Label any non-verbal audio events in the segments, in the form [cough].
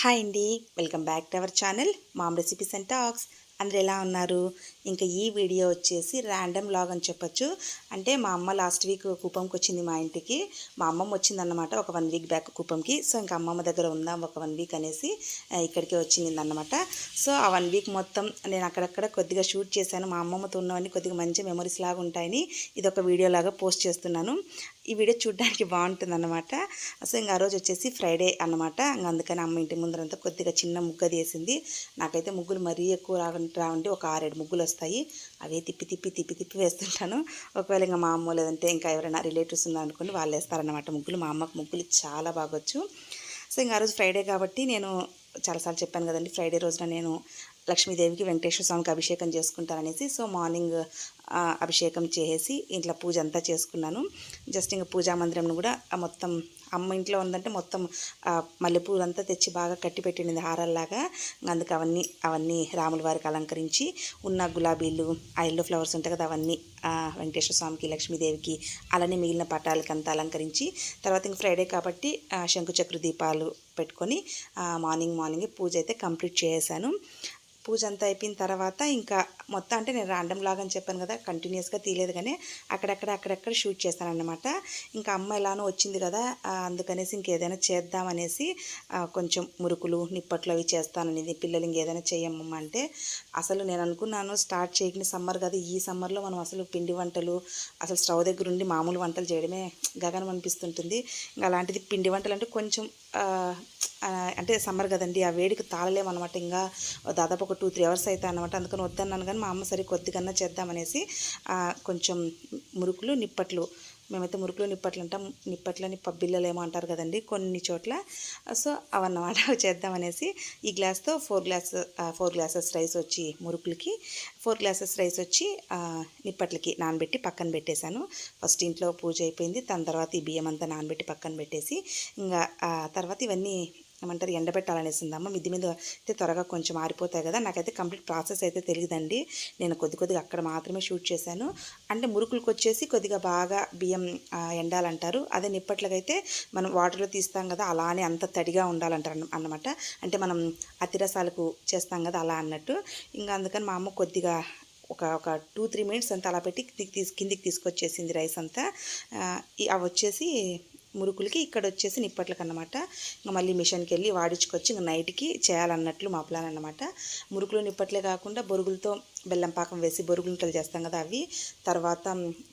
Hi అండి. Welcome back to our channel mom recipes and talks అందరు ఎలా ఉన్నారు? ఇంకా ఈ వీడియో వచ్చేసి ర్యాండమ్ లాగ్ అని చెప్పొచ్చు. అంటే మా అమ్మ లాస్ట్ వీక్ కుప్పంకి వచ్చింది మా ఇంటికి. మా అమ్మమ్మ వచ్చిందన్నమాట ఒక వన్ వీక్ బ్యాక్ కుప్పంకి సో ఇంకా అమ్మమ్మ దగ్గర ఉందాం ఒక వన్ వీక్ అనేసి ఇక్కడికి వచ్చింది అన్నమాట సో ఆ వన్ వీక్ మొత్తం నేను అక్కడక్కడ కొద్దిగా షూట్ చేశాను. మా అమ్మమ్మతో ఉన్నవన్నీ కొద్దిగా మంచి మెమరీస్ లాగా ఉంటాయని ఇది ఒక వీడియో లాగా పోస్ట్ చేస్తున్నాను. ఈ వీడియో చూడడానికి బాగుంటుంది అనమాట సో ఇంకా ఆ రోజు వచ్చేసి ఫ్రైడే అన్నమాట. అందుకని అమ్మ ఇంటి ముందరంతా కొద్దిగా చిన్న ముగ్గు వేసింది. నాకైతే ముగ్గులు మరీ ఎక్కువ రావండి రావండి. ఒక ఆరేడు ముగ్గులు వస్తాయి. అవే తిప్పి తిప్పి తిప్పి తిప్పి వేస్తుంటాను. ఒకవేళ ఇంకా మా అమ్మ లేదంటే ఇంకా ఎవరైనా రిలేటివ్స్ ఉన్నారనుకోండి వాళ్ళు వేస్తారనమాట ముగ్గులు. మా అమ్మకు ముగ్గులు చాలా బాగొచ్చు. సో ఇంకా ఆ రోజు ఫ్రైడే కాబట్టి నేను చాలాసార్లు చెప్పాను కదండి ఫ్రైడే రోజున నేను లక్ష్మీదేవికి వెంకటేశ్వర స్వామికి అభిషేకం చేసుకుంటారనేసి సో మార్నింగ్ అభిషేకం చేసి ఇంట్లో పూజ అంతా చేసుకున్నాను. జస్ట్ ఇంకా పూజా మందిరం కూడా మొత్తం అమ్మ ఇంట్లో ఉందంటే మొత్తం మల్లెపూలంతా తెచ్చి బాగా కట్టి పెట్టింది హారాల్లాగా. అందుకు అవన్నీ అవన్నీ రాముల వారికి అలంకరించి ఉన్న గులాబీలు ఆ ఎల్లో ఫ్లవర్స్ ఉంటాయి కదా అవన్నీ వెంకటేశ్వర స్వామికి లక్ష్మీదేవికి అలానే మిగిలిన పటాలకి అంతా అలంకరించి తర్వాత ఇంక ఫ్రైడే కాబట్టి శంకుచక్ర దీపాలు పెట్టుకొని మార్నింగ్ మార్నింగ్ పూజ అయితే కంప్లీట్ చేసేసాను. పూజ అంతా అయిపోయిన తర్వాత ఇంకా మొత్తం అంటే నేను రాండమ్ లాగా అని చెప్పాను కదా కంటిన్యూస్గా తీయలేదు కానీ అక్కడక్కడ అక్కడక్కడ షూట్ చేస్తాను అనమాట ఇంకా అమ్మ ఎలానో వచ్చింది కదా అందుకనేసి ఇంకేదైనా చేద్దామనేసి అనేసి కొంచెం మురుకులు నిప్పట్లు అవి చేస్తాననేది పిల్లలు ఇంకేదైనా చేయమ్మమ్మ అంటే అసలు నేను అనుకున్నాను స్టార్ట్ చేయకని సమ్మర్ కదా ఈ సమ్మర్లో మనం అసలు పిండి వంటలు అసలు స్టవ్ దగ్గర ఉండి మామూలు వంటలు చేయడమే గగనం అనిపిస్తుంటుంది. ఇంకా అలాంటిది పిండి వంటలు అంటే కొంచెం అంటే సమ్మర్ కదండి ఆ వేడికి తాళలేమన్నమాట. ఇంకా దాదాపు ఒక టూ త్రీ అవర్స్ అవుతాయి అనమాట అందుకని వద్దన్నాను కానీ మా అమ్మ సరే కొద్దిగా చేద్దామనేసి కొంచెం మురుకులు నిప్పట్లు మేమైతే మురుకులు నిప్పట్లు అంటాం నిప్పట్లని పబ్బిళ్ళలు ఏమో అంటారు కదండి. కొన్ని చోట్ల. సో అవన్నమాట అవి [laughs] చేద్దామనేసి ఈ గ్లాస్తో four glass four glasses rice వచ్చి మురుకులకి ఫోర్ గ్లాసెస్ రైస్ వచ్చి నిప్పట్లకి నానబెట్టి పక్కన పెట్టేశాను. ఫస్ట్ ఇంట్లో పూజ అయిపోయింది. దాని తర్వాత ఈ బియ్యం అంతా నానబెట్టి పక్కన పెట్టేసి ఇంకా తర్వాత ఇవన్నీ ఏమంటారు ఎండబెట్టాలనేసిందమ్మ. మిద్ది మీద అయితే త్వరగా కొంచెం ఆరిపోతాయి కదా నాకైతే కంప్లీట్ ప్రాసెస్ అయితే తెలియదండి నేను కొద్ది కొద్దిగా అక్కడ మాత్రమే షూట్ చేశాను. అంటే మురుకులకు వచ్చేసి కొద్దిగా బాగా బియ్యం ఎండాలంటారు. అదే నిప్పట్లకైతే మనం వాటర్లో తీస్తాం కదా అలానే అంత తడిగా ఉండాలంటారు అన్నమాట. అంటే మనం అతిరసాలకు చేస్తాం కదా అలా అన్నట్టు. ఇంకా అందుకని మా అమ్మ కొద్దిగా ఒక ఒక టూ త్రీ మినిట్స్ అంతా అలా పెట్టి కిందికి కిందికి తీసుకొచ్చేసింది రైస్ అంతా. అవి వచ్చేసి మురుకులకి ఇక్కడ వచ్చేసి నిప్పట్లకి అనమాట ఇంకా మళ్ళీ మిషన్కి వెళ్ళి వాడించుకొచ్చి ఇంకా నైట్కి చేయాలన్నట్లు మా ప్లాన్ అనమాట మురుకులు నిప్పట్లే కాకుండా బొరుగులతో బెల్లం పాకం వేసి బొరుగుంటలు చేస్తాం కదా అవి. తర్వాత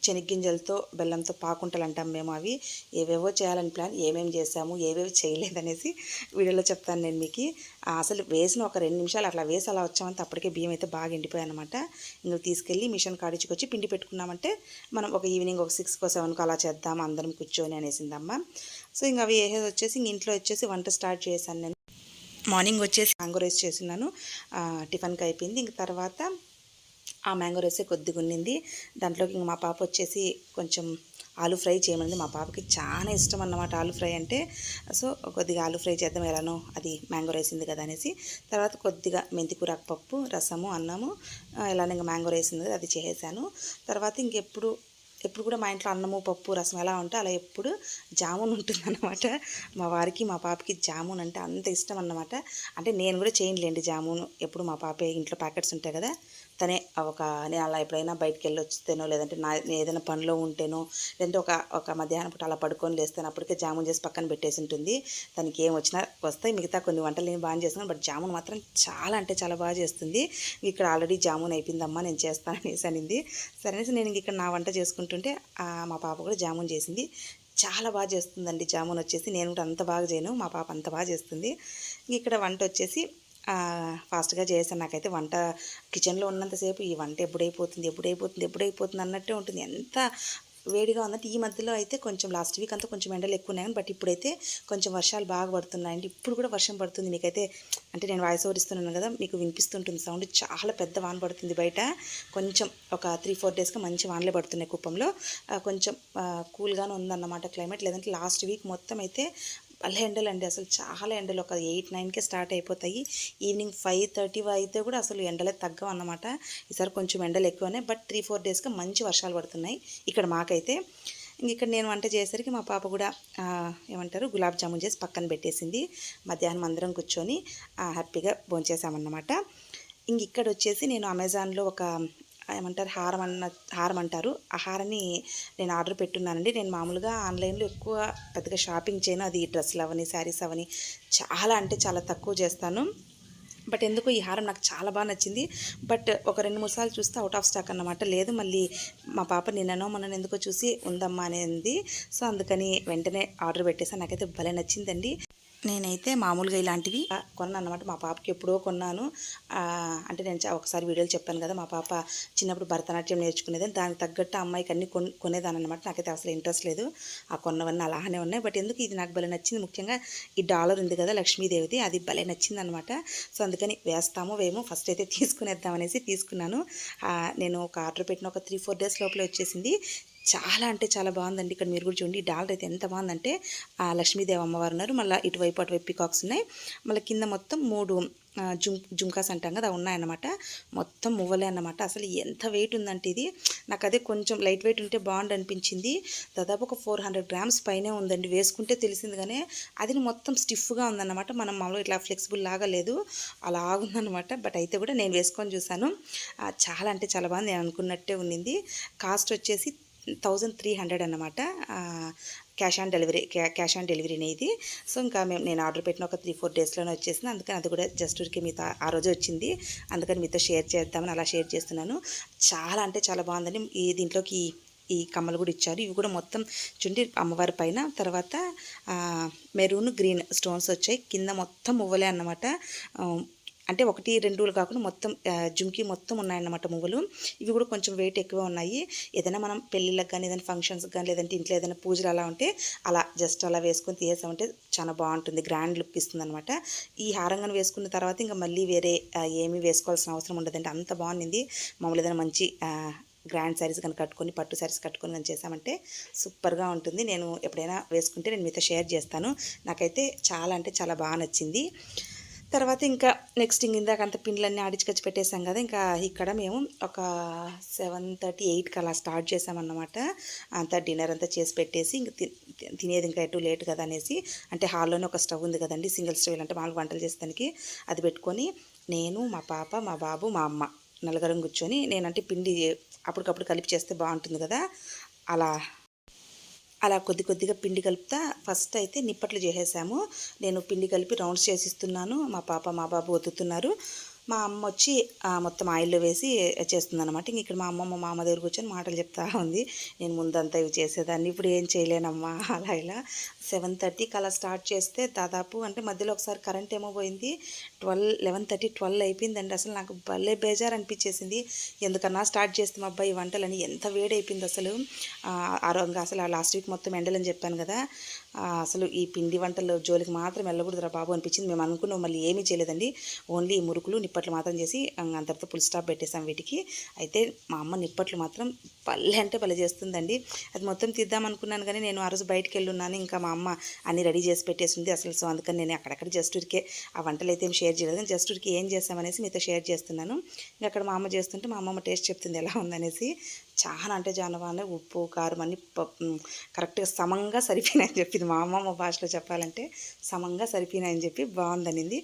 శనగ్గింజలతో బెల్లంతో పాకుంటలు అంటాం మేము అవి. ఏవేవో చేయాలని ప్లాన్ ఏమేమి చేసాము ఏవేవి చేయలేదనేసి వీడియోలో చెప్తాను నేను మీకు. అసలు వేసిన ఒక రెండు నిమిషాలు అట్లా వేసి అలా వచ్చామంటే అప్పటికే బియ్యం అయితే బాగా ఎండిపోయాయన్నమాట ఇందులో ఇంకా తీసుకెళ్ళి మిషన్ కాడించుకొచ్చి పిండి పెట్టుకున్నామంటే మనం ఒక ఈవినింగ్ ఒక సిక్స్కో సెవెన్కో అలా చేద్దాం అందరం కూర్చొని అనేసిందమ్మ. సో ఇంకా అవి వేసేది వచ్చేసి ఇంక ఇంట్లో వచ్చేసి వంట స్టార్ట్ చేశాను నేను. మార్నింగ్ వచ్చేసి మ్యాంగో రైస్ చేసినాను టిఫిన్కి అయిపోయింది. ఇంక తర్వాత ఆ మ్యాంగో రైస్ కొద్దిగా ఉన్నింది. దాంట్లోకి ఇంక మా పాప వచ్చేసి కొంచెం ఆలు ఫ్రై చేయమంది. మా పాపకి చాలా ఇష్టం అన్నమాట ఆలు ఫ్రై అంటే. సో కొద్దిగా ఆలు ఫ్రై చేద్దాం ఎలానో అది మ్యాంగో రైస్ ఉంది కదా అనేసి. తర్వాత కొద్దిగా మెంతికూర పప్పు రసము అన్నము ఎలానే ఇంకా మ్యాంగో రైస్ ఉంది అది చేసేసాను. తర్వాత ఇంకెప్పుడు ఎప్పుడు కూడా మా ఇంట్లో అన్నము పప్పు రసం ఎలా ఉంటే అలా ఎప్పుడు జామున్ ఉంటుందన్నమాట. మా వారికి మా పాపకి జామున్ అంటే అంత ఇష్టం అన్నమాట. అంటే నేను కూడా చేయనులేండి జామున్. ఎప్పుడు మా పాపే ఇంట్లో ప్యాకెట్స్ ఉంటాయి కదా. తనే ఒక నేను అలా ఎప్పుడైనా బయటికి వెళ్ళి వచ్చితేనో లేదంటే నా నేను ఏదైనా పనిలో ఉంటేనో లేదంటే ఒక ఒక మధ్యాహ్నం పూట అలా పడుకొని లేస్తాను అప్పటికే జామున్ చేసి పక్కన పెట్టేసి ఉంటుంది. తనకి ఏం వచ్చినా వస్తాయి. మిగతా కొన్ని వంటలు నేను బాగా చేస్తున్నాను బట్ జామున్ మాత్రం చాలా అంటే చాలా బాగా చేస్తుంది. ఇక్కడ ఆల్రెడీ జామున్ అయిపోయిందమ్మా నేను చేస్తాను అనేసి అనింది. సరే అనేసి నేను ఇక్కడ నా వంట చేసుకుంటుంటే మా పాప కూడా జామున్ చేసింది. చాలా బాగా చేస్తుందండి జామున్ వచ్చేసి. నేను కూడా అంత బాగా చేయను. మా పాప అంత బాగా చేస్తుంది. ఇక్కడ వంట వచ్చేసి ఫాస్ట్గా చేశాను. నాకైతే వంట కిచెన్లో ఉన్నంతసేపు ఈ వంట ఎప్పుడైపోతుంది ఎప్పుడైపోతుంది ఎప్పుడైపోతుంది అన్నట్టే ఉంటుంది. ఎంత వేడిగా ఉందంటే ఈ మధ్యలో అయితే కొంచెం లాస్ట్ వీక్ అంతా కొంచెం ఎండలు ఎక్కువ ఉన్నాయి బట్ ఇప్పుడైతే కొంచెం వర్షాలు బాగా పడుతున్నాయండి. ఇప్పుడు కూడా వర్షం పడుతుంది. మీకైతే అంటే నేను వాయిస్ ఓవర్ ఇస్తున్నాను కదా మీకు వినిపిస్తుంటుంది సౌండ్. చాలా పెద్ద వాన పడుతుంది బయట. కొంచెం ఒక త్రీ ఫోర్ డేస్గా మంచి వానలే పడుతున్నాయి కుప్పంలో. కొంచెం కూల్గానే ఉందన్నమాట క్లైమేట్. లేదంటే లాస్ట్ వీక్ మొత్తం అయితే భలే ఎండలు అండి. అసలు చాలా ఎండలు. ఒక ఎయిట్ నైన్కే స్టార్ట్ అయిపోతాయి. ఈవినింగ్ ఫైవ్ థర్టీ అయితే కూడా అసలు ఎండలే తగ్గవు అన్నమాట. ఈసారి కొంచెం ఎండలు ఎక్కువనే బట్ త్రీ ఫోర్ డేస్గా మంచి వర్షాలు పడుతున్నాయి. ఇక్కడ మాకైతే ఇంక ఇక్కడ నేను వంట చేసేసరికి మా పాప కూడా ఏమంటారు గులాబ్ జామున్ చేసి పక్కన పెట్టేసింది. మధ్యాహ్నం అందరం కూర్చొని హ్యాపీగా భోంచేసామన్నమాట. ఇంక ఇక్కడ వచ్చేసి నేను అమెజాన్లో ఒక ఏమంటారు హారం అన్న హారం అంటారు. ఆ హారాన్ని నేను ఆర్డర్ పెట్టున్నానండి. నేను మామూలుగా ఆన్లైన్లో ఎక్కువ పెద్దగా షాపింగ్ చేయను. అది డ్రెస్సులు అవని శారీస్ అవని చాలా అంటే చాలా తక్కువ చేస్తాను. బట్ ఎందుకో ఈ హారం నాకు చాలా బాగా నచ్చింది. బట్ ఒక రెండు మూడు సార్లు చూస్తే అవుట్ ఆఫ్ స్టాక్ అన్నమాట. లేదు మళ్ళీ మా పాప నిన్ననో మొన్న ఎందుకో చూసి ఉందమ్మా అనేది. సో అందుకని వెంటనే ఆర్డర్ పెట్టేసాను నాకైతే భలే నచ్చిందండి. నేనైతే మామూలుగా ఇలాంటివి కొన్నాను అనమాట మా పాపకి ఎప్పుడో కొన్నాను. అంటే నేను చా- ఒకసారి వీడియోలు చెప్పాను కదా మా పాప చిన్నప్పుడు భరతనాట్యం నేర్చుకునేది దానికి తగ్గట్టు అమ్మాయికి అన్ని కొన్ కొనేదాని అనమాట నాకైతే అసలు ఇంట్రెస్ట్ లేదు. ఆ కొన్నవన్నీ అలానే ఉన్నాయి. బట్ ఎందుకు ఇది నాకు భలే నచ్చింది? ముఖ్యంగా ఈ డాలర్ ఉంది కదా లక్ష్మీదేవిది అది భలే నచ్చింది అనమాట సో అందుకని వేస్తాము వేమో ఫస్ట్ అయితే [laughs] తీసుకునేద్దామనేసి తీసుకున్నాను. నేను ఒక ఆర్డర్ పెట్టిన ఒక త్రీ ఫోర్ డేస్ లోపల వచ్చేసింది. చాలా అంటే చాలా బాగుందండి. ఇక్కడ మీరు కూడా చూడండి డాలర్ అయితే ఎంత బాగుందంటే ఆ లక్ష్మీదేవి అమ్మవారు ఉన్నారు. మళ్ళీ ఇటువైపు అటువైపు పికాక్స్ ఉన్నాయి. మళ్ళీ కింద మొత్తం మూడు ఆ, జుమ్ జుమ్కాస్ అంటాం కదా ఉన్నాయన్నమాట. మొత్తం మువ్వలే అన్నమాట. అసలు ఎంత వెయిట్ ఉందంటే ఇది. నాకు అదే కొంచెం లైట్ వెయిట్ ఉంటే బాగుండు అనిపించింది. దాదాపు ఒక ఫోర్ హండ్రెడ్ గ్రామ్స్ పైనే ఉందండి. వేసుకుంటే తెలిసింది కానీ అది మొత్తం స్టిఫ్గా ఉందన్నమాట. మనం మామూలుగా ఇట్లా ఫ్లెక్సిబుల్ లాగా లేదు. అలా ఉందన్నమాట. బట్ అయితే కూడా నేను వేసుకొని చూశాను. చాలా అంటే చాలా బాగుంది. నేను అనుకున్నట్టే ఉండింది కాస్ట్ వచ్చేసి థౌజండ్ త్రీ హండ్రెడ్ అనమాట cash on delivery cash on డెలివరీనే ఇది. సో ఇంకా మేము నేను ఆర్డర్ పెట్టిన ఒక త్రీ ఫోర్ డేస్లోనే వచ్చేసింది. అందుకని అది కూడా జస్ట్ ఊరికి మీతో ఆ రోజే వచ్చింది. అందుకని మీతో షేర్ చేద్దామని అలా షేర్ చేస్తున్నాను. చాలా అంటే చాలా బాగుందని ఈ దీంట్లోకి ఈ కమ్మలు కూడా ఇచ్చారు. ఇవి కూడా మొత్తం చుండి అమ్మవారి పైన. తర్వాత మెరూన్ గ్రీన్ స్టోన్స్ వచ్చాయి. కింద మొత్తం మువ్వలే అన్నమాట. అంటే ఒకటి రెండు కాకుండా మొత్తం ఆ, జుమ్కి మొత్తం ఉన్నాయన్నమాట మువ్వలు. ఇవి కూడా కొంచెం వెయిట్ ఎక్కువ ఉన్నాయి. ఏదైనా మనం పెళ్ళిళ్ళకి కానీ ఏదైనా ఫంక్షన్స్కి కానీ లేదంటే ఇంట్లో ఏదైనా పూజలు అలా ఉంటే అలా జస్ట్ అలా వేసుకొని తీసేసామంటే చాలా బాగుంటుంది. గ్రాండ్ లుక్ ఇస్తుంది అనమాట ఈ హారంగా వేసుకున్న తర్వాత ఇంకా మళ్ళీ వేరే ఏమీ వేసుకోవాల్సిన అవసరం ఉండదండి. అంత బాగుంది మామూలు ఏదైనా మంచి గ్రాండ్ శారీస్ కానీ కట్టుకొని పట్టు శారీస్ కట్టుకొని కానీ చేసామంటే సూపర్గా ఉంటుంది. నేను ఎప్పుడైనా వేసుకుంటే నేను మీతో షేర్ చేస్తాను. నాకైతే చాలా అంటే చాలా బాగా నచ్చింది. తర్వాత ఇంకా నెక్స్ట్ ఇందాక అంత పిండ్లన్నీ ఆడించుకొచ్చి పెట్టేసాం కదా ఇంకా ఇక్కడ మేము ఒక సెవెన్ థర్టీ ఎయిట్కి అలా స్టార్ట్ చేసామన్నమాట అంతా డిన్నర్ అంతా చేసి పెట్టేసి ఇంక తి- తినేది ఇంకా ఎటు లేట్ కదా అనేసి అంటే హాల్లోనే ఒక స్టవ్ ఉంది కదండి సింగిల్ స్టవ్ అంటే మామూలు వంటలు చేసేదానికి అది పెట్టుకొని నేను మా పాప మా బాబు మా అమ్మ నలుగురం కూర్చొని నేనంటే పిండి అప్పటికప్పుడు కలిపి చేస్తే బాగుంటుంది కదా అలా అలా కొద్ది కొద్దిగా పిండి కలుపుతా. ఫస్ట్ అయితే నిప్పట్లు చేసేసాము. నేను పిండి కలిపి రౌండ్స్ చేసిస్తున్నాను. మా పాప మా బాబు ఒత్తుతున్నారు. మా అమ్మ వచ్చి మొత్తం ఆయిల్లో వేసి చేస్తుందన్నమాట. ఇంక ఇక్కడ మా అమ్మమ్మ మా అమ్మ దగ్గర కూర్చొని మాటలు చెప్తా ఉంది. నేను ముందంతా ఇవి చేసేదాన్ని. ఇప్పుడు ఏం చేయలేనమ్మా అలా ఇలా. సెవెన్ థర్టీకి అలా స్టార్ట్ చేస్తే దాదాపు అంటే మధ్యలో ఒకసారి కరెంట్ ఏమో పోయింది. ట్వెల్వ్ లెవెన్ థర్టీ ట్వెల్వ్ అయిపోయిందండి. అసలు నాకు భలే బేజారు అనిపించేసింది ఎందుకన్నా స్టార్ట్ చేస్తాం మా అబ్బాయి వంటలని ఎంత వేడైపోయింది అసలు. ఆ, ఆ అసలు లాస్ట్ వీక్ మొత్తం ఎండలని చెప్పాను కదా. అసలు ఈ పిండి వంటలు జోలికి మాత్రం వెళ్ళకూడదురా బాబు అనిపించింది. మేము అనుకున్నాం మళ్ళీ ఏమీ చేయలేదండి. ఓన్లీ మురుకులు నిప్పట్లు మాత్రం చేసి ఇంక అంతటితో ఫుల్ స్టాప్ పెట్టేసాం వీటికి. అయితే మా అమ్మ నిప్పట్లు మాత్రం పల్లె అంటే పల్లె చేస్తుందండి. అది మొత్తం తీద్దాం అనుకున్నాను కానీ నేను ఆ రోజు బయటికి వెళ్ళున్నాను. ఇంకా మా అమ్మ అన్ని రెడీ చేసి పెట్టేసింది అసలు. సో అందుకని నేను అక్కడక్కడ జస్ట్ ఉరికే ఆ వంటలు అయితే ఏం షేర్ చేయలేదు. జస్ట్ ఉరికి ఏం చేస్తామనేసి మీతో షేర్ చేస్తున్నాను. ఇంకా అక్కడ మా అమ్మ చేస్తుంటే మా అమ్మమ్మ టేస్ట్ చెప్తుంది ఎలా ఉందనేసి. చాలా అంటే చాలా బాగున్నాయి. ఉప్పు కారం అన్నీ ప- కరెక్ట్గా సమంగా సరిపోయినాయని చెప్పింది. మా అమ్మమ్మ భాషలో చెప్పాలంటే సమంగా సరిపోయినాయని చెప్పి బాగుందనింది.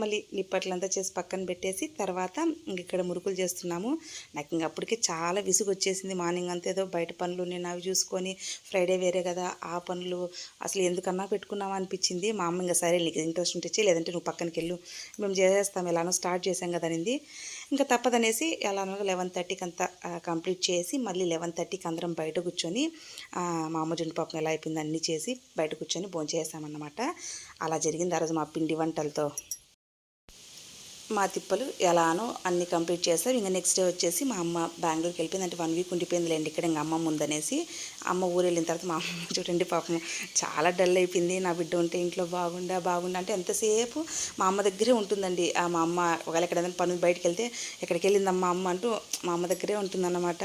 మళ్ళీ నిప్పట్లంతా చేసి పక్కన పెట్టేసి తర్వాత ఇక్కడ మురుకులు చేస్తున్నాము. నాకు ఇంక అప్పటికే చాలా విసుగు వచ్చేసింది మార్నింగ్ అంతా ఏదో బయట పనులు నేను అవి చూసుకొని ఫ్రైడే వేరే కదా ఆ పనులు అసలు ఎందుకన్నా పెట్టుకున్నామా అనిపించింది. మా అమ్మ ఇంకా సరే నీకు ఇంట్రెస్ట్ ఉంటే లేదంటే నువ్వు పక్కనకి వెళ్ళు మేము చేసేస్తాం. ఎలానో స్టార్ట్ చేసాం కదా అనింది. ఇంకా తప్పదనేసి ఎలానో లెవెన్ థర్టీకి అంతా కంప్లీట్ చేసి మళ్ళీ లెవెన్ థర్టీకి అందరం బయట కూర్చొని మా అమ్మ జుంటు పాపం ఎలా అయిపోయింది అన్నీ చేసి బయట కూర్చొని భోంచేసామన్నమాట. అలా జరిగింది ఆ రోజు మా పిండి వంటలతో. మా తిప్పలు ఎలానో అన్ని కంప్లీట్ చేస్తాం ఇంకా నెక్స్ట్ డే వచ్చేసి మా అమ్మ బెంగళూరుకి వెళ్ళిపోయింది. అంటే వన్ వీక్ ఉండిపోయిందిలేండి ఇక్కడ ఇంకా అమ్మమ్మ ఉందనేసి అమ్మ ఊరు వెళ్ళిన తర్వాత మా అమ్మ [laughs] చూడండి పాపం చాలా డల్ అయిపోయింది. నా బిడ్డ ఉంటే ఇంట్లో బాగుండా బాగుండా అంటే ఎంతసేపు మా అమ్మ దగ్గరే ఉంటుందండి. ఆ మా అమ్మ ఒకవేళ ఎక్కడైనా పనులు బయటకు వెళ్తే ఎక్కడికి వెళ్ళిందమ్మా అమ్మ అంటూ మా అమ్మ దగ్గరే ఉంటుందన్నమాట.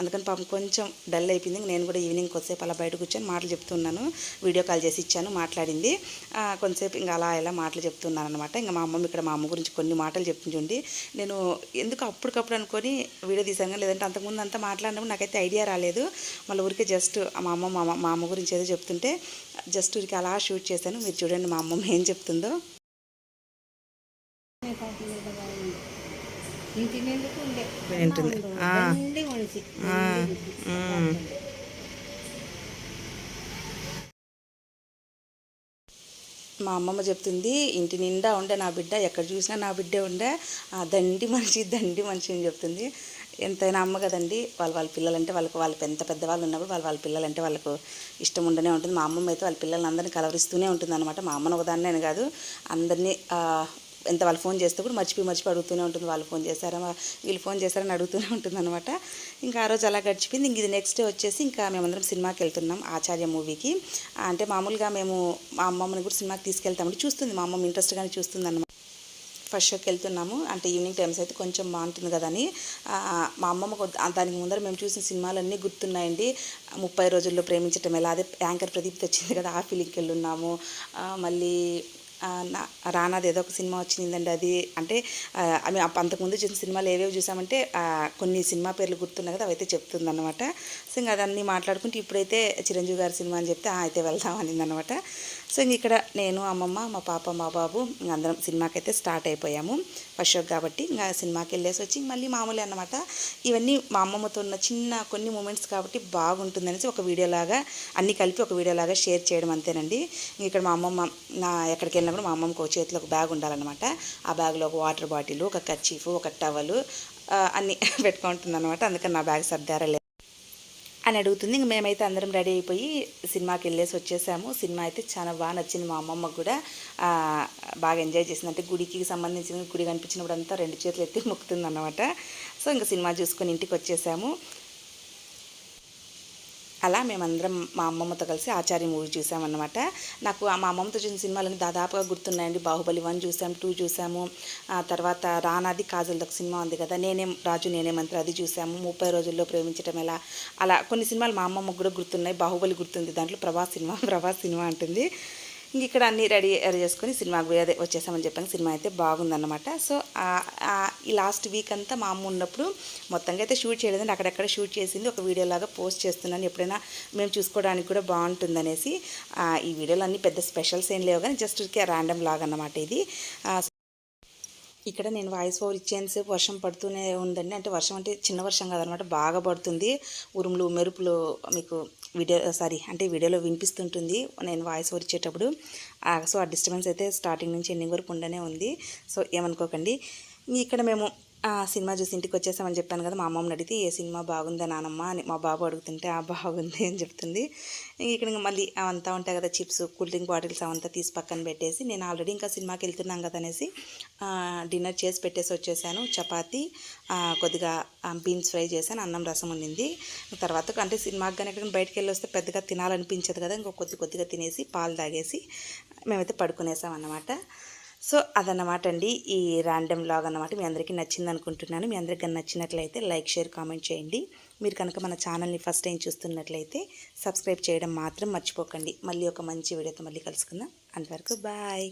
అందుకని పాపం కొంచెం డల్ అయిపోయింది. నేను కూడా ఈవినింగ్ కొద్దిసేపు అలా బయట కూర్చొని మాటలు చెప్తున్నాను వీడియో కాల్ చేసి ఇచ్చాను మాట్లాడింది. కొంతసేపు ఇంకా అలా ఇలా మాటలు చెప్తున్నాను అనమాట ఇంకా మా అమ్మమ్మ ఇక్కడ మా అమ్మ గురించి కొన్ని మాటలు మాటలు చెప్తుంది చూడండి. నేను ఎందుకు అప్పటికప్పుడు అనుకొని వీడియో తీసాను కానీ లేదంటే అంతకుముందు అంతా మాట్లాడినప్పుడు నాకైతే ఐడియా రాలేదు. మళ్ళీ ఊరికే జస్ట్ మా అమ్మ మా అమ్మ గురించి ఏదో చెప్తుంటే జస్ట్ ఊరికి అలా షూట్ చేశాను. మీరు చూడండి మా అమ్మమ్మ ఏం చెప్తుందో. ఉంటుంది. ఆ. దండి మనిషి ఆ, ఉమ్. మా అమ్మమ్మ చెప్తుంది ఇంటి నిండా ఉండే నా బిడ్డ ఎక్కడ చూసినా నా బిడ్డే ఉండే. ఆ దండి మనిషి దండి మనిషి అని చెప్తుంది. ఎంతైనా అమ్మ కదండి వాళ్ళ వాళ్ళ పిల్లలంటే వాళ్ళకు వాళ్ళ ఎంత పెద్దవాళ్ళు ఉన్నప్పుడు వాళ్ళ వాళ్ళ పిల్లలంటే వాళ్ళకు ఇష్టం ఉండనే ఉంటుంది. మా అమ్మమ్మ అయితే వాళ్ళ పిల్లలందరినీ కలవరిస్తూనే ఉంటుంది అనమాట మా అమ్మను ఒకదాన్నే అని కాదు అందరినీ ఎంత వాళ్ళు ఫోన్ చేస్తే కూడా మర్చిపోయి మర్చిపోయి అడుగుతూనే ఉంటుంది. వాళ్ళు ఫోన్ చేశారా? వీళ్ళు ఫోన్ చేశారని అడుగుతూనే ఉంటుంది అనమాట ఇంకా ఆ రోజు అలా గడిచిపోయింది. ఇంక ఇది నెక్స్ట్ డే వచ్చేసి ఇంకా మేమందరం సినిమాకి వెళ్తున్నాం ఆచార్య మూవీకి. అంటే మామూలుగా మేము మా అమ్మమ్మని కూడా సినిమాకి తీసుకెళ్తామండి. చూస్తుంది మా అమ్మమ్మ ఇంట్రెస్ట్గానే చూస్తుంది అనమాట ఫస్ట్ షోకి వెళ్తున్నాము. అంటే ఈవినింగ్ టైమ్స్ అయితే కొంచెం బాగుంటుంది కదా అని మా అమ్మమ్మ కొద్ది- దానికి ముందర మేము చూసిన సినిమాలన్నీ గుర్తున్నాయండి. ముప్పై రోజుల్లో ప్రేమించటం ఎలా? అదే యాంకర్ ప్రదీప్తి వచ్చింది కదా ఆ ఫీలింగ్కి వెళ్ళున్నాము. మళ్ళీ రానాది ఏదో ఒక సినిమా వచ్చిందండి అది. అంటే ఆ, ఆమె అంతకుముందు చూసిన సినిమాలు ఏవేవి చూసామంటే కొన్ని సినిమా పేర్లు గుర్తున్నాయి కదా అవైతే చెప్తుంది అనమాట సో ఇంకా అదన్నీ మాట్లాడుకుంటే ఇప్పుడైతే చిరంజీవి గారి సినిమా అని చెప్తే అయితే వెళ్దాం అనిందనమాట సో ఇంక ఇక్కడ నేను అమ్మమ్మ మా పాప మా బాబు అందరం సినిమాకి అయితే స్టార్ట్ అయిపోయాము. ఫస్ట్ షోక్ కాబట్టి ఇంకా సినిమాకి వెళ్ళేసి వచ్చి మళ్ళీ మామూలే అనమాట ఇవన్నీ మా అమ్మమ్మతో ఉన్న చిన్న కొన్ని మూమెంట్స్ కాబట్టి బాగుంటుందనేసి ఒక వీడియోలాగా అన్నీ కలిపి ఒక వీడియోలాగా షేర్ చేయడం అంతేనండి. ఇక్కడ మా అమ్మమ్మ నా ఎక్కడికి వెళ్ళినప్పుడు మా అమ్మమ్మకి ఒక చేతిలో ఒక బ్యాగ్ ఉండాలన్నమాట. ఆ బ్యాగ్లో ఒక వాటర్ బాటిల్ ఒక కర్చీఫ్ ఒక టవలు అన్నీ [laughs] పెట్టుకుంటుంది అనమాట అందుకని నా బ్యాగ్ సర్దారలేదు అని అడుగుతుంది. ఇంక మేమైతే అందరం రెడీ అయిపోయి సినిమాకి వెళ్ళేసి వచ్చేసాము. సినిమా అయితే చాలా బాగా నచ్చింది మా అమ్మమ్మకు కూడా. బాగా ఎంజాయ్ చేసింది. అంటే గుడికి సంబంధించిన గుడి కనిపించినప్పుడు అంతా రెండు చేతులు ఎత్తి మొక్కుతుంది అన్నమాట సో ఇంకా సినిమా చూసుకొని ఇంటికి వచ్చేసాము. అలా మేమందరం మా అమ్మమ్మతో కలిసి ఆచార్య మూవీ చూసామన్నమాట. నాకు మా అమ్మమ్మతో చూసిన సినిమాలని దాదాపుగా గుర్తున్నాయండి. బాహుబలి వన్ చూసాం టూ చూసాము. ఆ తర్వాత రానాది కాజల్ ఒక సినిమా ఉంది కదా నేనేం రాజు నేనే మంత్రి అది చూసాము. ముప్పై రోజుల్లో ప్రేమించటం ఎలా? అలా కొన్ని సినిమాలు మా అమ్మమ్మకు కూడా గుర్తున్నాయి. బాహుబలి గుర్తుంది. దాంట్లో ప్రభాస్ సినిమా ప్రభాస్ సినిమా అంటుంది. ఇంక ఇక్కడ అన్నీ రెడీ రెడీ చేసుకొని సినిమాకి అదే వచ్చేసామని చెప్పాను. సినిమా అయితే బాగుందన్నమాట. సో ఈ లాస్ట్ వీక్ అంతా మా అమ్మ ఉన్నప్పుడు మొత్తంగా అయితే షూట్ చేయలేదండి అక్కడక్కడ షూట్ చేసింది ఒక వీడియోలాగా పోస్ట్ చేస్తున్నాను. ఎప్పుడైనా మేము చూసుకోవడానికి కూడా బాగుంటుందనేసి ఈ వీడియోలు అన్నీ పెద్ద స్పెషల్స్ ఏం లేవు. కానీ జస్ట్ ర్యాండమ్ లాగా అన్నమాట ఇది. ఇక్కడ నేను వాయిస్ ఓవర్ ఇచ్చేంతసేపు వర్షం పడుతూనే ఉందండి. అంటే వర్షం అంటే చిన్న వర్షం కాదనమాట బాగా పడుతుంది. ఉరుములు మెరుపులు మీకు వీడియో సారీ అంటే వీడియోలో వినిపిస్తుంటుంది. నేను వాయిస్ వచ్చేటప్పుడు సో ఆ డిస్టర్బెన్స్ అయితే స్టార్టింగ్ నుంచి ఎండింగ్ వరకు ఉండనే ఉంది. సో ఏమనుకోకండి. ఇక్కడ మేము ఆ సినిమా చూసి ఇంటికి వచ్చేసామని చెప్పాను కదా మా అమ్మమ్మని అడిగితే ఏ సినిమా బాగుందా నానమ్మ? అని మా బాబు అడుగుతుంటే ఆ బాగుంది అని చెప్తుంది. ఇక్కడ ఇంకా మళ్ళీ అవంతా ఉంటాయి కదా చిప్స్ కూల్ డ్రింక్ బాటిల్స్ అవంతా తీసి పక్కన పెట్టేసి నేను ఆల్రెడీ ఇంకా సినిమాకి వెళ్తున్నాం కదా అనేసి డిన్నర్ చేసి పెట్టేసి వచ్చేసాను. చపాతి కొద్దిగా బీన్స్ ఫ్రై చేశాను అన్నం రసం ఉండింది తర్వాత అంటే సినిమాకి కానీ ఎక్కడికైనా బయటకు వెళ్ళి వస్తే పెద్దగా తినాలనిపించదు కదా ఇంకో కొద్ది కొద్దిగా తినేసి పాలు తాగేసి మేమైతే పడుకునేసాం అన్నమాట సో అదన్నమాట అండి ఈ ర్యాండమ్ లాగ్ అన్నమాట మీ అందరికీ నచ్చింది అనుకుంటున్నాను మీ అందరికీ నచ్చినట్లయితే లైక్ షేర్ కామెంట్ చేయండి. మీరు కనుక మన ఛానల్ని ఫస్ట్ టైం చూస్తున్నట్లయితే సబ్స్క్రైబ్ చేయడం మాత్రం మర్చిపోకండి. మళ్ళీ ఒక మంచి వీడియోతో మళ్ళీ కలుసుకుందాం. అంతవరకు బాయ్.